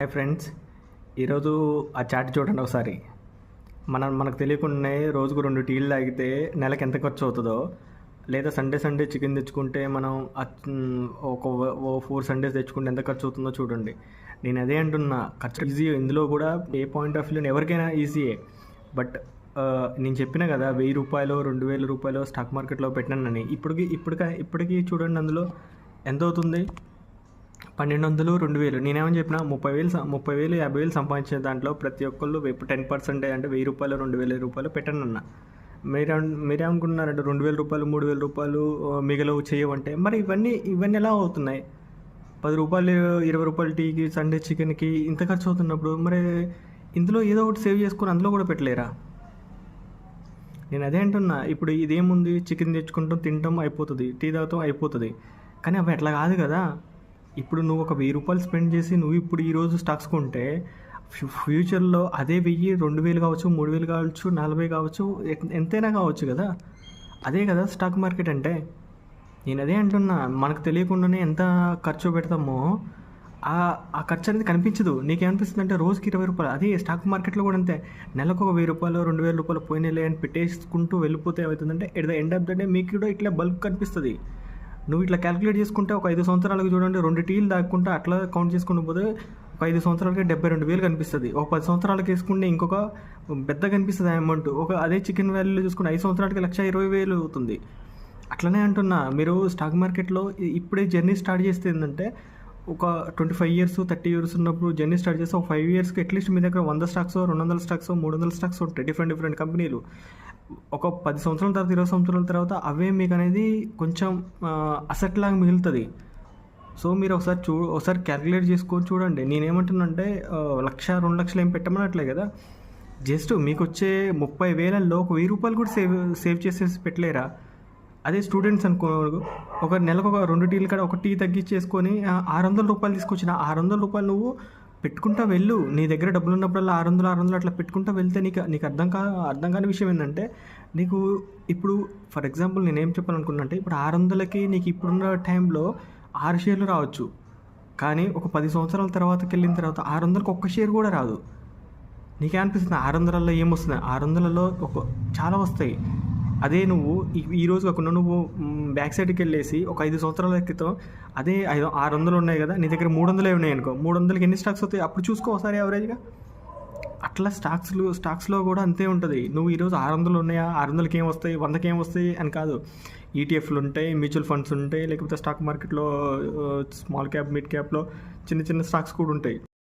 Hi friends. ఈరోజు ఆ chat చూడండి ఒకసారి. మనం మనకు తెలియకుండానే రోజుకు రెండు టీలు తాగితే నెలకు ఎంత ఖర్చు అవుతుందో లేదా సండే సండే చికెన్ తెచ్చుకుంటే మనం ఒక ఓ ఫోర్ సండేస్ తెచ్చుకుంటే ఎంత ఖర్చు అవుతుందో చూడండి. నేను అదే అంటున్నా ఖర్చు ఈజీ ఇందులో కూడా ఏ పాయింట్ ఆఫ్ వ్యూ ఎవరికైనా ఈజీయే. బట్ నేను చెప్పిన కదా వెయ్యి రూపాయలు రెండు వేల రూపాయలు స్టాక్ మార్కెట్లో పెట్టినానని. ఇప్పటికి ఇప్పటికి ఇప్పటికీ చూడండి అందులో ఎంత అవుతుంది? పన్నెండు వందలు రెండు వేలు నేనేమని చెప్పిన ముప్పై వేలు ముప్పై వేలు యాభై వేలు సంపాదించే దాంట్లో ప్రతి ఒక్కళ్ళు టెన్ పర్సెంట్ అంటే వెయ్యి రూపాయలు రెండు వేల రూపాయలు పెట్టండి అన్న మీరే మీరేమనుకుంటున్నారంటే రెండు వేల రూపాయలు మూడు వేల రూపాయలు మిగలవు చేయవంటే? మరి ఇవన్నీ ఇవన్నీ ఎలా అవుతున్నాయి? పది రూపాయలు ఇరవై రూపాయల టీకి సండే చికెన్కి ఇంత ఖర్చు అవుతున్నప్పుడు మరి ఇందులో ఏదో ఒకటి సేవ్ చేసుకొని అందులో కూడా పెట్టలేరా? నేను అదే అంటున్నా. ఇప్పుడు ఇదేముంది? చికెన్ తెచ్చుకుంటాం తింటాం అయిపోతుంది. టీ తాగుతాం అయిపోతుంది. కానీ అవి అట్లా కాదు కదా. ఇప్పుడు నువ్వు ఒక వెయ్యి రూపాయలు స్పెండ్ చేసి నువ్వు ఇప్పుడు ఈరోజు స్టాక్స్ కొంటే ఫ్యూ- ఫ్యూచర్లో అదే వెయ్యి రెండు వేలు కావచ్చు మూడు వేలు కావచ్చు నలభై కావచ్చు ఎంతైనా కావచ్చు కదా? అదే కదా స్టాక్ మార్కెట్ అంటే? నేను అదే అంటున్నా. మనకు తెలియకుండానే ఎంత ఖర్చు పెడతామో ఆ ఖర్చు అనేది కనిపించదు. నీకేమనిపిస్తుంది అంటే రోజుకి ఇరవై రూపాయలు. అదే స్టాక్ మార్కెట్లో కూడా అంతే. నెలకు ఒక వెయ్యి రూపాయలు రెండు వేల రూపాయలు పోయినలే అని పెట్టేసుకుంటూ వెళ్ళిపోతే ఏమవుతుందంటే at the end of the day మీకు కూడా ఇట్లా బల్క్ కనిపిస్తుంది. నువ్వు ఇట్లా క్యాలిక్యులేట్ చేసుకుంటే ఒక ఐదు సంవత్సరాలకు చూడండి రెండు టీలు దాక్కుంటే అట్లా కౌంట్ చేసుకుంటూ పోతే ఒక ఐదు సంవత్సరాలకి డెబ్బై రెండు వేలు కనిపిస్తుంది. ఒక పది సంవత్సరాలకి వేసుకుంటే ఇంకొక పెద్ద కనిపిస్తుంది అమౌంట్ ఒక అదే చికెన్ వాల్యూలో చూసుకుంటే ఐదు సంవత్సరాలకి లక్ష ఇరవై వేలు అవుతుంది. అట్లనే అంటున్నా మీరు స్టాక్ మార్కెట్లో ఇప్పుడే జర్నీ స్టార్ట్ చేస్తే ఏంటంటే ఒక twenty five years thirty years ఉన్నప్పుడు జర్నీ స్టార్ట్ చేస్తే ఒక ఫైవ్ ఇయర్స్కి అట్లీస్ట్ మీ దగ్గర వంద స్టాక్స్ రెండు వందల స్టాక్స్ మూడు వందల స్టాక్స్ ఉంటాయి. డిఫరెంట్ డిఫరెంట్ కంపెనీలు ఒక పది సంవత్సరాల తర్వాత ఇరవై సంవత్సరాల తర్వాత అవే మీకు అనేది కొంచెం అసెట్ లాగా మిగులుతుంది. సో మీరు ఒకసారి చూ ఒకసారి క్యాలిక్యులేట్ చేసుకొని చూడండి. నేనేమంటున్నానంటే లక్ష రెండు లక్షలు ఏం పెట్టమనట్లే కదా. జస్ట్ మీకు వచ్చే ముప్పై వేలల్లో ఒక వెయ్యి రూపాయలు కూడా సేవ్ సేవ్ చేసేసి పెట్టలేరా? అదే స్టూడెంట్స్ అనుకో ఒక నెలకు ఒక రెండు టీలు కాడ ఒక టీ తగ్గించేసుకొని ఆరు వందల రూపాయలు తీసుకొచ్చిన ఆరు వందల రూపాయలు నువ్వు పెట్టుకుంటా వెళ్ళు. నీ దగ్గర డబ్బులు ఉన్నప్పుడల్లా ఆరు వందలు ఆరు వందలు అట్లా పెట్టుకుంటా వెళ్తే నీకు నీకు అర్థం కా అర్థం కాని విషయం ఏంటంటే నీకు ఇప్పుడు ఫర్ ఎగ్జాంపుల్ నేనేం చెప్పాలనుకున్నా అంటే ఇప్పుడు ఆరు వందలకి నీకు ఇప్పుడున్న టైంలో ఆరు షేర్లు రావచ్చు. కానీ ఒక పది సంవత్సరాల తర్వాతకి వెళ్ళిన తర్వాత ఆరు వందలకు ఒక్క షేర్ కూడా రాదు. నీకే అనిపిస్తుంది ఆరు వందలలో ఏమొస్తుంది? ఆరు వందలలో ఒక చాలా వస్తాయి. అదే నువ్వు ఈ- రోజు కాకుండా నువ్వు బ్యాక్ సైడ్కి వెళ్ళేసి ఒక ఐదు సంవత్సరాల క్రితం అదే ఐదు ఆరు వందలు ఉన్నాయి కదా నీ దగ్గర మూడు వందలే ఉన్నాయి అనుకో. మూడు వందలకి ఎన్ని స్టాక్స్ వస్తాయి? అప్పుడు చూసుకో ఒకసారి యావరేజ్గా అట్లా స్టాక్స్లు స్టాక్స్లో కూడా అంతే ఉంటుంది. నువ్వు ఈరోజు ఆరు వందలు ఉన్నాయా? ఆరు వందలకి ఏం వస్తాయి? వందకి ఏం వస్తాయి అని కాదు. ఈటీఎఫ్లు ఉంటాయి మ్యూచువల్ ఫండ్స్ ఉంటాయి లేకపోతే స్టాక్ మార్కెట్లో స్మాల్ క్యాప్ మిడ్ క్యాప్లో చిన్న చిన్న స్టాక్స్ కూడా ఉంటాయి.